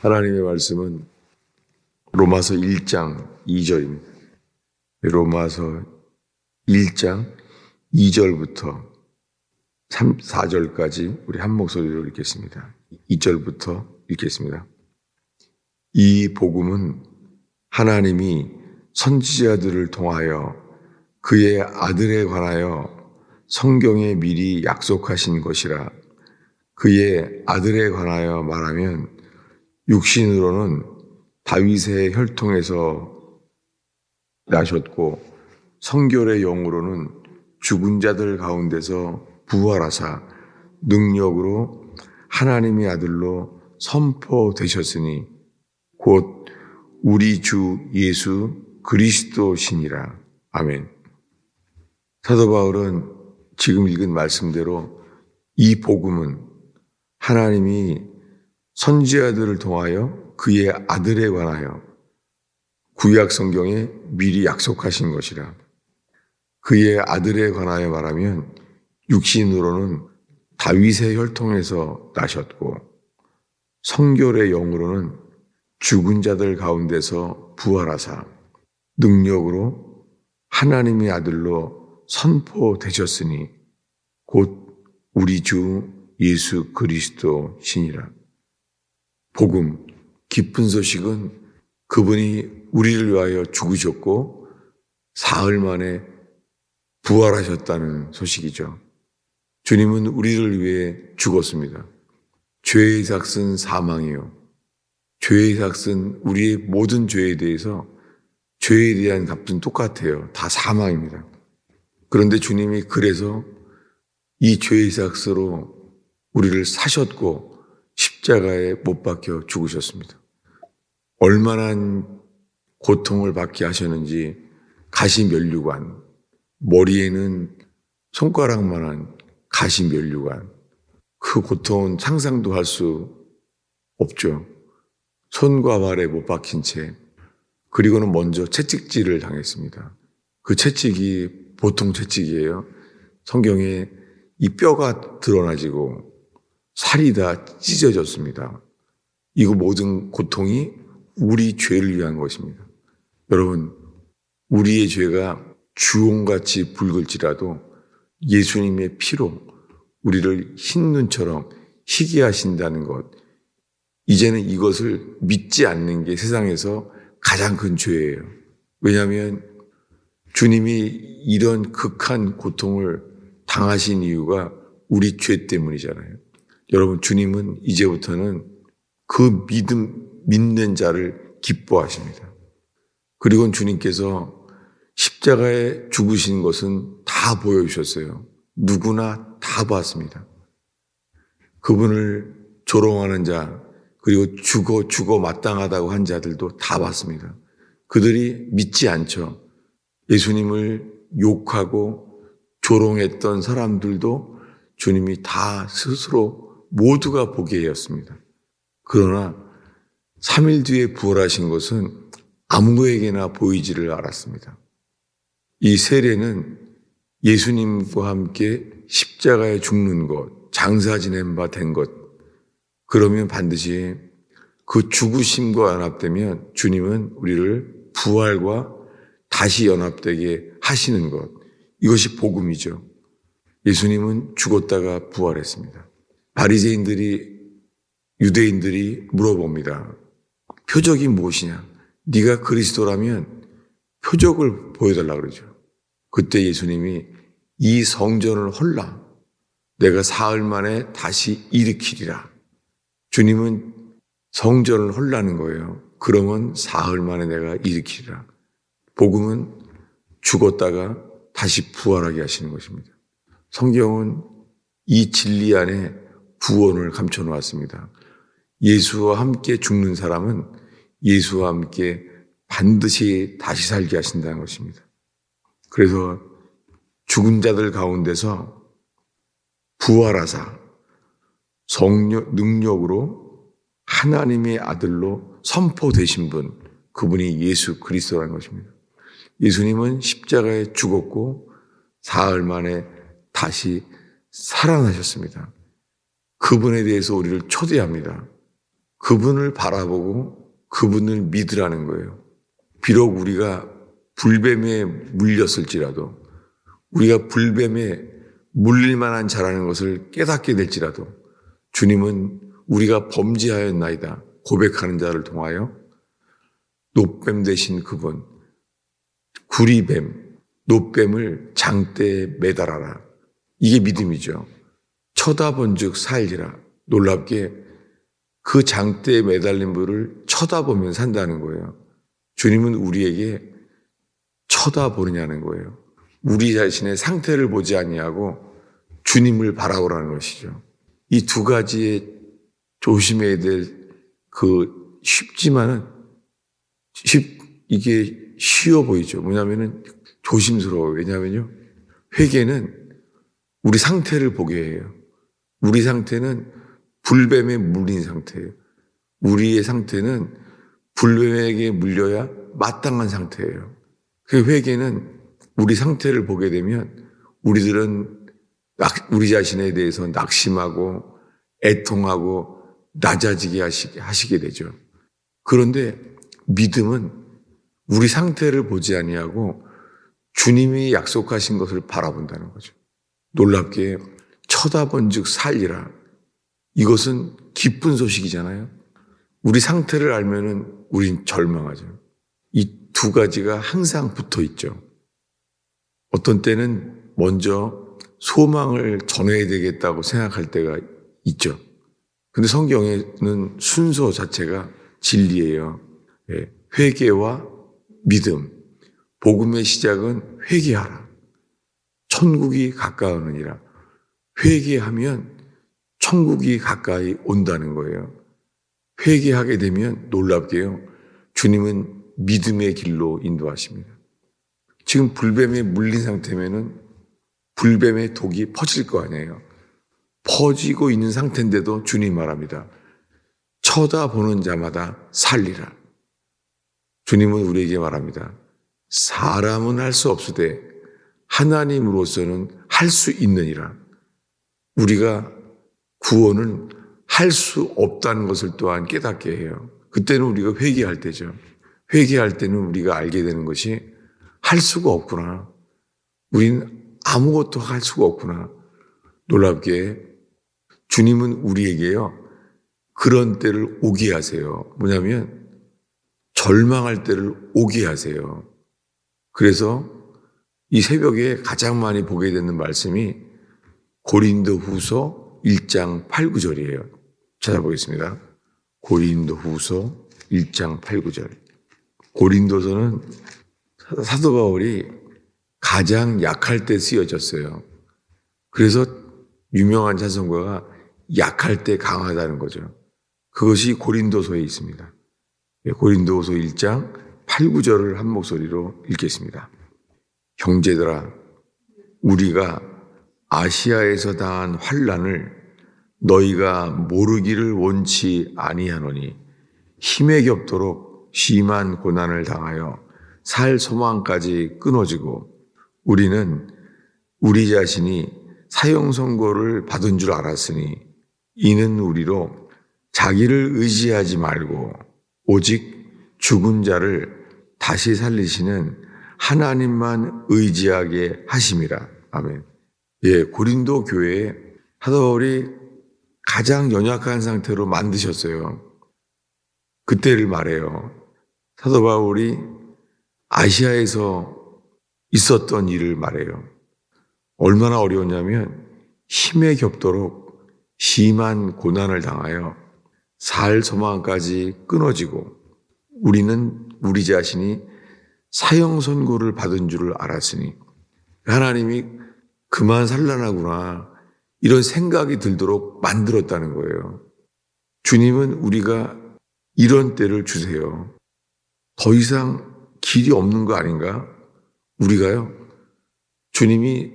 하나님의 말씀은 로마서 1장 2절입니다. 로마서 1장 2절부터 3, 4절까지 우리 한 목소리로 읽겠습니다. 2절부터 읽겠습니다. 이 복음은 하나님이 선지자들을 통하여 그의 아들에 관하여 성경에 미리 약속하신 것이라 그의 아들에 관하여 말하면 육신으로는 다윗의 혈통에서 나셨고 성결의 영으로는 죽은 자들 가운데서 부활하사 능력으로 하나님의 아들로 선포되셨으니 곧 우리 주 예수 그리스도시니라. 아멘. 사도 바울은 지금 읽은 말씀대로 이 복음은 하나님이 선지자들을 통하여 그의 아들에 관하여 구약 성경에 미리 약속하신 것이라. 그의 아들에 관하여 말하면 육신으로는 다윗의 혈통에서 나셨고 성결의 영으로는 죽은 자들 가운데서 부활하사 능력으로 하나님의 아들로 선포되셨으니 곧 우리 주 예수 그리스도 신이라. 복음, 기쁜 소식은 그분이 우리를 위하여 죽으셨고 사흘 만에 부활하셨다는 소식이죠. 주님은 우리를 위해 죽었습니다. 죄의 삭은 사망이요. 죄의 삭은 우리의 모든 죄에 대해서 죄에 대한 값은 똑같아요. 다 사망입니다. 그런데 주님이 그래서 이 죄의 삭스로 우리를 사셨고 십자가에 못 박혀 죽으셨습니다. 얼마나 고통을 받게 하셨는지 가시 면류관, 머리에는 손가락만한 가시 면류관, 그 고통은 상상도 할 수 없죠. 손과 발에 못 박힌 채, 그리고는 먼저 채찍질을 당했습니다. 그 채찍이 보통 채찍이에요. 성경에 이 뼈가 드러나지고 살이 다 찢어졌습니다. 이거 모든 고통이 우리 죄를 위한 것입니다. 여러분, 우리의 죄가 주홍같이 붉을지라도 예수님의 피로 우리를 흰 눈처럼 희게 하신다는 것. 이제는 이것을 믿지 않는 게 세상에서 가장 큰 죄예요. 왜냐하면 주님이 이런 극한 고통을 당하신 이유가 우리 죄 때문이잖아요. 여러분, 주님은 이제부터는 그 믿음, 믿는 자를 기뻐하십니다. 그리고 주님께서 십자가에 죽으신 것은 다 보여주셨어요. 누구나 다 봤습니다. 그분을 조롱하는 자, 그리고 죽어, 죽어 마땅하다고 한 자들도 다 봤습니다. 그들이 믿지 않죠. 예수님을 욕하고 조롱했던 사람들도 주님이 다 스스로 모두가 보게 하였습니다. 그러나 3일 뒤에 부활하신 것은 아무에게나 보이지를 않았습니다. 이 세례는 예수님과 함께 십자가에 죽는 것, 장사 지낸 바 된 것, 그러면 반드시 그 죽으심과 연합되면 주님은 우리를 부활과 다시 연합되게 하시는 것. 이것이 복음이죠. 예수님은 죽었다가 부활했습니다. 바리새인들이 유대인들이 물어봅니다. 표적이 무엇이냐? 네가 그리스도라면 표적을 보여달라 그러죠. 그때 예수님이 이 성전을 헐라 내가 사흘 만에 다시 일으키리라. 주님은 성전을 헐라는 거예요. 그러면 사흘 만에 내가 일으키리라. 복음은 죽었다가 다시 부활하게 하시는 것입니다. 성경은 이 진리 안에 구원을 감춰 놓았습니다. 예수와 함께 죽는 사람은 예수와 함께 반드시 다시 살게 하신다는 것입니다. 그래서 죽은 자들 가운데서 부활하사 성령, 능력으로 하나님의 아들로 선포되신 분, 그분이 예수 그리스도라는 것입니다. 예수님은 십자가에 죽었고 사흘 만에 다시 살아나셨습니다. 그분에 대해서 우리를 초대합니다. 그분을 바라보고 그분을 믿으라는 거예요. 비록 우리가 불뱀에 물렸을지라도 우리가 불뱀에 물릴 만한 자라는 것을 깨닫게 될지라도 주님은 우리가 범죄하였나이다 고백하는 자를 통하여 노뱀 대신 그분 구리뱀 노뱀을 장대에 매달아라 이게 믿음이죠. 쳐다본 즉 살리라 놀랍게 그 장대에 매달린 분을 쳐다보면 산다는 거예요. 주님은 우리에게 쳐다보느냐는 거예요. 우리 자신의 상태를 보지 아니하고 주님을 바라보라는 것이죠. 이 두 가지에 조심해야 될 그 쉽지만은 쉽 이게 쉬워 보이죠. 뭐냐면은 조심스러워요. 왜냐하면요. 회개는 우리 상태를 보게 해요. 우리 상태는 불뱀에 물린 상태예요. 우리의 상태는 불뱀에게 물려야 마땅한 상태예요. 그 회개는 우리 상태를 보게 되면 우리들은 낙- 우리 자신에 대해서 낙심하고 애통하고 낮아지게 하시게 되죠. 그런데 믿음은 우리 상태를 보지 아니하고 주님이 약속하신 것을 바라본다는 거죠. 놀랍게 쳐다본 즉 살리라. 이것은 기쁜 소식이잖아요. 우리 상태를 알면은 우린 절망하죠. 이 두 가지가 항상 붙어 있죠. 어떤 때는 먼저 소망을 전해야 되겠다고 생각할 때가 있죠. 근데 성경에는 순서 자체가 진리예요. 예, 회개와 믿음. 복음의 시작은 회개하라. 천국이 가까우느니라. 회개하면 천국이 가까이 온다는 거예요. 회개하게 되면 놀랍게요. 주님은 믿음의 길로 인도하십니다. 지금 불뱀에 물린 상태면은 불뱀의 독이 퍼질 거 아니에요. 퍼지고 있는 상태인데도 주님 말합니다. 쳐다보는 자마다 살리라. 주님은 우리에게 말합니다. 사람은 할 수 없으되 하나님으로서는 할 수 있느니라. 우리가 구원은 할 수 없다는 것을 또한 깨닫게 해요. 그때는 우리가 회개할 때죠. 회개할 때는 우리가 알게 되는 것이 할 수가 없구나. 우리는 아무것도 할 수가 없구나. 놀랍게 주님은 우리에게요. 그런 때를 오게 하세요. 뭐냐면 절망할 때를 오게 하세요. 그래서 이 새벽에 가장 많이 보게 되는 말씀이 고린도 후서 1장 8, 9절이에요. 찾아보겠습니다. 고린도 후서 1장 8, 9절. 고린도서는 사도 바울이 가장 약할 때 쓰여졌어요. 그래서 유명한 찬송가가 약할 때 강하다는 거죠. 그것이 고린도서에 있습니다. 예, 고린도서 1장 8, 9절을 한 목소리로 읽겠습니다. 형제들아, 우리가 아시아에서 당한 환란을 너희가 모르기를 원치 아니하노니 힘에 겹도록 심한 고난을 당하여 살 소망까지 끊어지고 우리는 우리 자신이 사형 선고를 받은 줄 알았으니 이는 우리로 자기를 의지하지 말고 오직 죽은 자를 다시 살리시는 하나님만 의지하게 하심이라. 아멘. 예, 고린도 교회에 사도 바울이 가장 연약한 상태로 만드셨어요. 그때를 말해요. 사도 바울이 아시아에서 있었던 일을 말해요. 얼마나 어려웠냐면 힘에 겹도록 심한 고난을 당하여 살 소망까지 끊어지고 우리는 우리 자신이 사형 선고를 받은 줄을 알았으니 하나님이 그만 살라나구나 이런 생각이 들도록 만들었다는 거예요. 주님은 우리가 이런 때를 주세요. 더 이상 길이 없는 거 아닌가? 우리가요. 주님이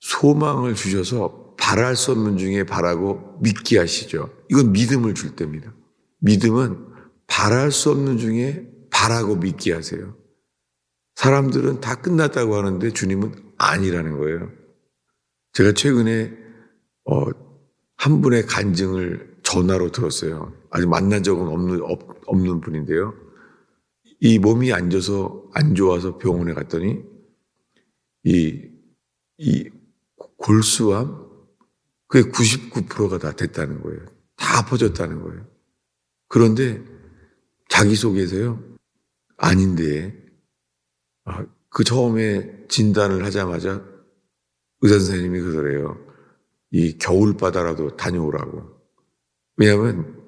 소망을 주셔서 바랄 수 없는 중에 바라고 믿게 하시죠. 이건 믿음을 줄 때입니다. 믿음은 바랄 수 없는 중에 바라고 믿게 하세요. 사람들은 다 끝났다고 하는데 주님은 아니라는 거예요. 제가 최근에 어, 한 분의 간증을 전화로 들었어요. 아직 만난 적은 없는, 없, 없는 분인데요. 이 몸이 안 좋아서, 안 좋아서 병원에 갔더니 이, 이 골수암 그게 99%가 다 됐다는 거예요. 다 퍼졌다는 거예요. 그런데 자기소개서요. 아닌데 아, 그 처음에 진단을 하자마자 의사 선생님이 그러래요. 이 겨울바다라도 다녀오라고. 왜냐하면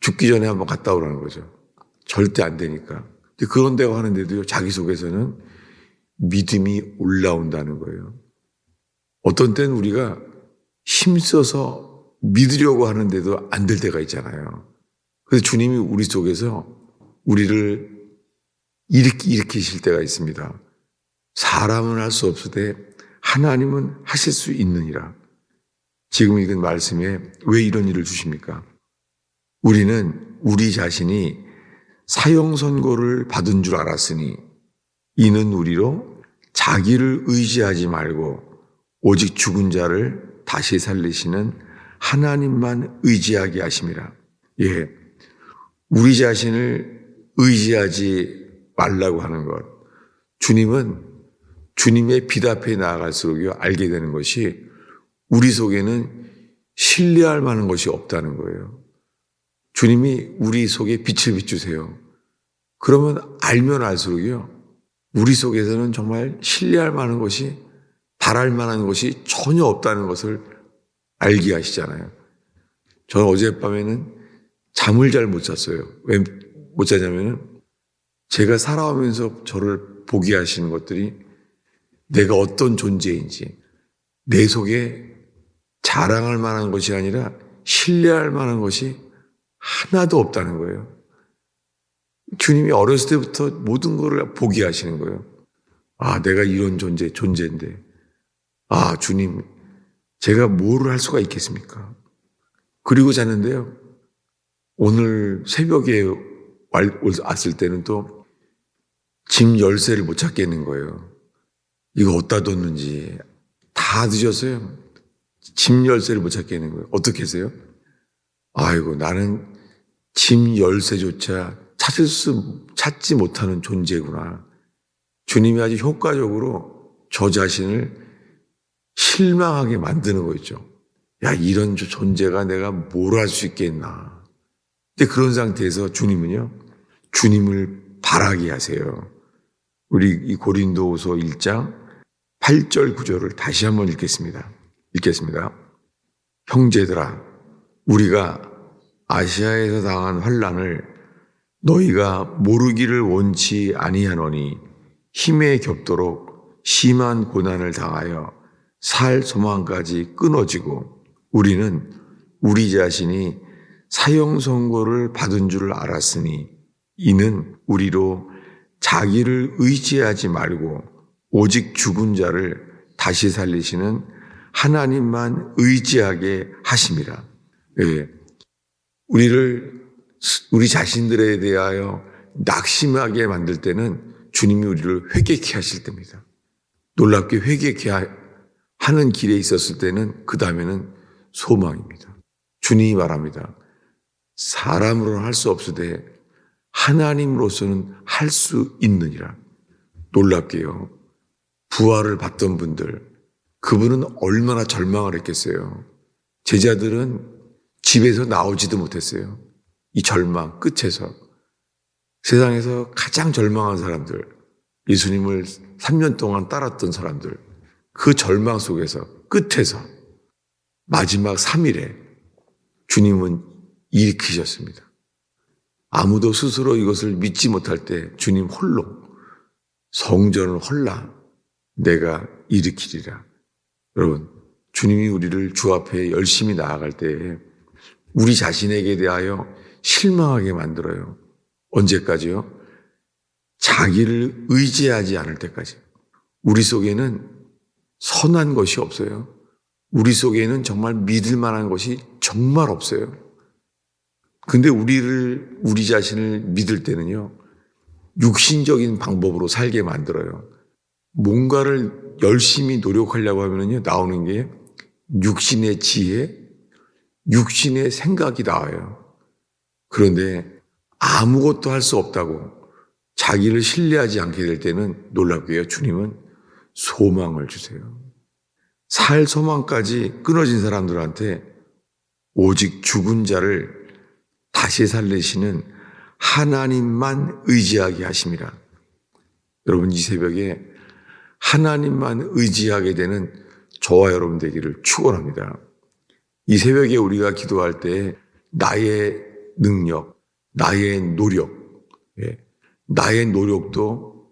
죽기 전에 한번 갔다 오라는 거죠. 절대 안 되니까. 그런 데가 하는데도요, 자기 속에서는 믿음이 올라온다는 거예요. 어떤 때는 우리가 힘써서 믿으려고 하는데도 안 될 때가 있잖아요. 그래서 주님이 우리 속에서 우리를 일으키, 일으키실 때가 있습니다. 사람은 할 수 없으되 하나님은 하실 수 있느니라. 지금 읽은 말씀에 왜 이런 일을 주십니까? 우리는 우리 자신이 사형 선고를 받은 줄 알았으니 이는 우리로 자기를 의지하지 말고 오직 죽은 자를 다시 살리시는 하나님만 의지하게 하심이라. 예. 우리 자신을 의지하지 말라고 하는 것. 주님은 주님의 빛 앞에 나아갈수록요, 알게 되는 것이 우리 속에는 신뢰할 만한 것이 없다는 거예요. 주님이 우리 속에 빛을 비추세요. 그러면 알면 알수록요, 우리 속에서는 정말 신뢰할 만한 것이, 바랄 만한 것이 전혀 없다는 것을 알게 하시잖아요. 저는 어젯밤에는 잠을 잘 못 잤어요. 왜 못 자냐면은 제가 살아오면서 저를 보게 하시는 것들이 내가 어떤 존재인지 내 속에 자랑할 만한 것이 아니라 신뢰할 만한 것이 하나도 없다는 거예요. 주님이 어렸을 때부터 모든 것을 보게 하시는 거예요. 아, 내가 이런 존재, 존재인데. 아, 주님, 제가 뭐를 할 수가 있겠습니까? 그리고 잤는데요. 오늘 새벽에 왔을 때는 또 짐 열쇠를 못 찾겠는 거예요. 이거 어디다 뒀는지 다 늦었어요. 짐 열쇠를 못 찾겠는 거예요. 어떻게 했어요? 아이고, 나는 짐 열쇠조차 찾을 수, 찾지 못하는 존재구나. 주님이 아주 효과적으로 저 자신을 실망하게 만드는 거 있죠. 야, 이런 존재가 내가 뭘 할 수 있겠나. 근데 그런 상태에서 주님은요, 주님을 바라게 하세요. 우리 이 고린도후서 1장 8절 9절을 다시 한번 읽겠습니다. 읽겠습니다. 형제들아, 우리가 아시아에서 당한 환란을 너희가 모르기를 원치 아니하노니 힘에 겹도록 심한 고난을 당하여 살 소망까지 끊어지고 우리는 우리 자신이 사형 선고를 받은 줄 알았으니 이는 우리로 자기를 의지하지 말고 오직 죽은 자를 다시 살리시는 하나님만 의지하게 하심이라. 예. 우리를 우리 자신들에 대하여 낙심하게 만들 때는 주님이 우리를 회개케 하실 때입니다. 놀랍게 회개케 하는 길에 있었을 때는 그 다음에는 소망입니다. 주님이 말합니다. 사람으로는 할 수 없으되 하나님으로서는 할 수 있느니라. 놀랍게요. 부활을 받던 분들, 그분은 얼마나 절망을 했겠어요. 제자들은 집에서 나오지도 못했어요. 이 절망 끝에서. 세상에서 가장 절망한 사람들, 예수님을 3년 동안 따랐던 사람들, 그 절망 속에서 끝에서 마지막 3일에 주님은 일으키셨습니다. 아무도 스스로 이것을 믿지 못할 때 주님 홀로 성전을 홀라 내가 일으키리라. 여러분, 주님이 우리를 주 앞에 열심히 나아갈 때에 우리 자신에게 대하여 실망하게 만들어요. 언제까지요? 자기를 의지하지 않을 때까지. 우리 속에는 선한 것이 없어요. 우리 속에는 정말 믿을 만한 것이 정말 없어요. 근데 우리를, 우리 자신을 믿을 때는요, 육신적인 방법으로 살게 만들어요. 뭔가를 열심히 노력하려고 하면요, 나오는 게 육신의 지혜, 육신의 생각이 나와요. 그런데 아무것도 할 수 없다고 자기를 신뢰하지 않게 될 때는 놀랍게요. 주님은 소망을 주세요. 살 소망까지 끊어진 사람들한테 오직 죽은 자를 다시 살리시는 하나님만 의지하게 하심이라. 여러분 이 새벽에 하나님만 의지하게 되는 저와 여러분 되기를 축원합니다. 이 새벽에 우리가 기도할 때 나의 능력, 나의 노력, 예, 나의 노력도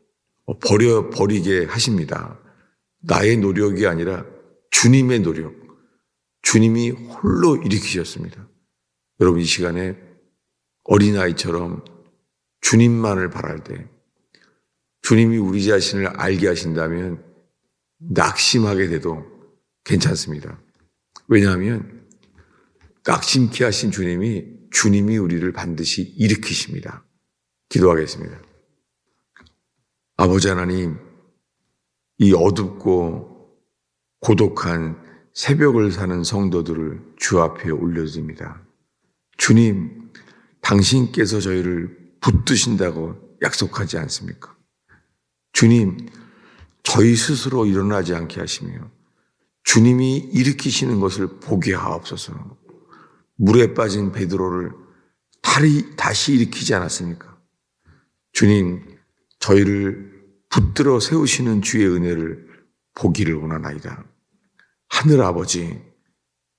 버려 버리게 하십니다. 나의 노력이 아니라 주님의 노력, 주님이 홀로 일으키셨습니다. 여러분 이 시간에 어린아이처럼 주님만을 바랄 때 주님이 우리 자신을 알게 하신다면 낙심하게 돼도 괜찮습니다. 왜냐하면 낙심케 하신 주님이 주님이 우리를 반드시 일으키십니다. 기도하겠습니다. 아버지 하나님, 이 어둡고 고독한 새벽을 사는 성도들을 주 앞에 올려드립니다. 주님, 당신께서 저희를 붙드신다고 약속하지 않습니까? 주님, 저희 스스로 일어나지 않게 하시며 주님이 일으키시는 것을 보게 하옵소서. 물에 빠진 베드로를 다리 다시 일으키지 않았습니까? 주님, 저희를 붙들어 세우시는 주의 은혜를 보기를 원하나이다. 하늘 아버지,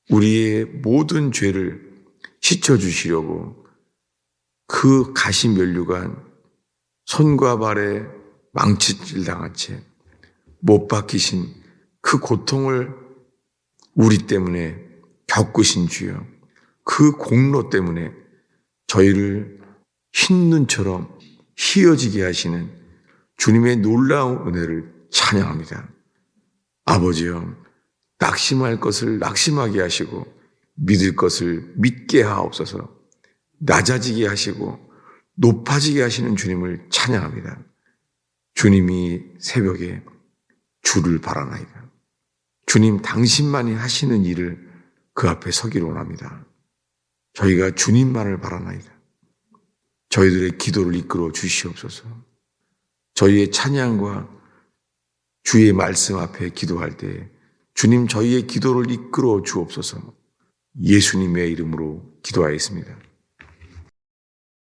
우리의 모든 죄를 씻어 주시려고 그 가시 면류관 손과 발에 망치질 당한 채 못 박히신 그 고통을 우리 때문에 겪으신 주여 그 공로 때문에 저희를 흰 눈처럼 희어지게 하시는 주님의 놀라운 은혜를 찬양합니다. 아버지여, 낙심할 것을 낙심하게 하시고 믿을 것을 믿게 하옵소서 낮아지게 하시고 높아지게 하시는 주님을 찬양합니다. 주님이 새벽에 주를 바라나이다. 주님 당신만이 하시는 일을 그 앞에 서기를 원합니다. 저희가 주님만을 바라나이다. 저희들의 기도를 이끌어 주시옵소서. 저희의 찬양과 주의 말씀 앞에 기도할 때 주님 저희의 기도를 이끌어 주옵소서. 예수님의 이름으로 기도하였습니다.